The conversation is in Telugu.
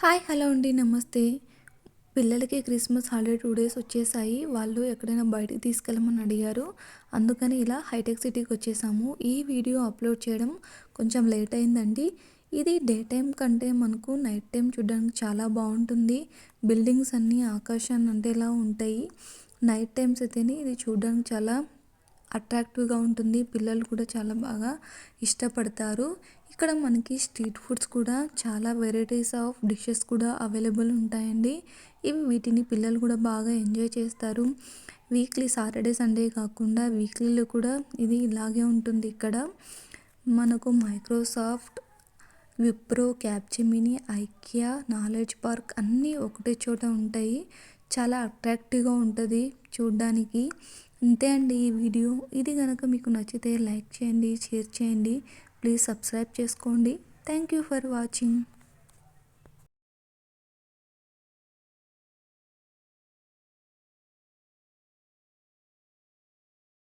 హాయ్ హలో అండి నమస్తే. పిల్లలకి క్రిస్మస్ హాలిడే టూ డేస్ వచ్చేసాయి. వాళ్ళు ఎక్కడైనా బయటికి తీసుకెళ్ళమని అడిగారు. అందుకని ఇలా హైటెక్ సిటీకి వచ్చేసాము. ఈ వీడియో అప్లోడ్ చేయడం కొంచెం లేట్ అయిందండి. ఇది డే టైం కంటే మనకు నైట్ టైం చూడడానికి చాలా బాగుంటుంది. బిల్డింగ్స్ అన్నీ ఆకాశాన్ని అంటేలా ఉంటాయి. నైట్ టైమ్స్ అయితేనే ఇది చూడడానికి చాలా అట్రాక్టివ్గా ఉంటుంది. పిల్లలు కూడా చాలా బాగా ఇష్టపడతారు. ఇక్కడ మనకి స్ట్రీట్ ఫుడ్స్ కూడా చాలా వెరైటీస్ ఆఫ్ డిషెస్ కూడా అవైలబుల్ ఉంటాయండి. ఇవి వీటిని పిల్లలు కూడా బాగా ఎంజాయ్ చేస్తారు. వీక్లీ సాటర్డే సండే కాకుండా వీక్లీలో కూడా ఇది ఇలాగే ఉంటుంది ఇక్కడ. మనకు మైక్రోసాఫ్ట్ విప్రో క్యాప్చిమిని ఐక్యా నాలెడ్జ్ పార్క్ అన్నీ ఒకటే చోట ఉంటాయి. చాలా అట్రాక్టివ్గా ఉంటుంది చూడ్డానికి. అంతే అండి ఈ వీడియో. ఇది కనుక మీకు నచ్చితే లైక్ చేయండి షేర్ చేయండి. ప్లీజ్ సబ్స్క్రైబ్ చేసుకోండి. Thank you for watching.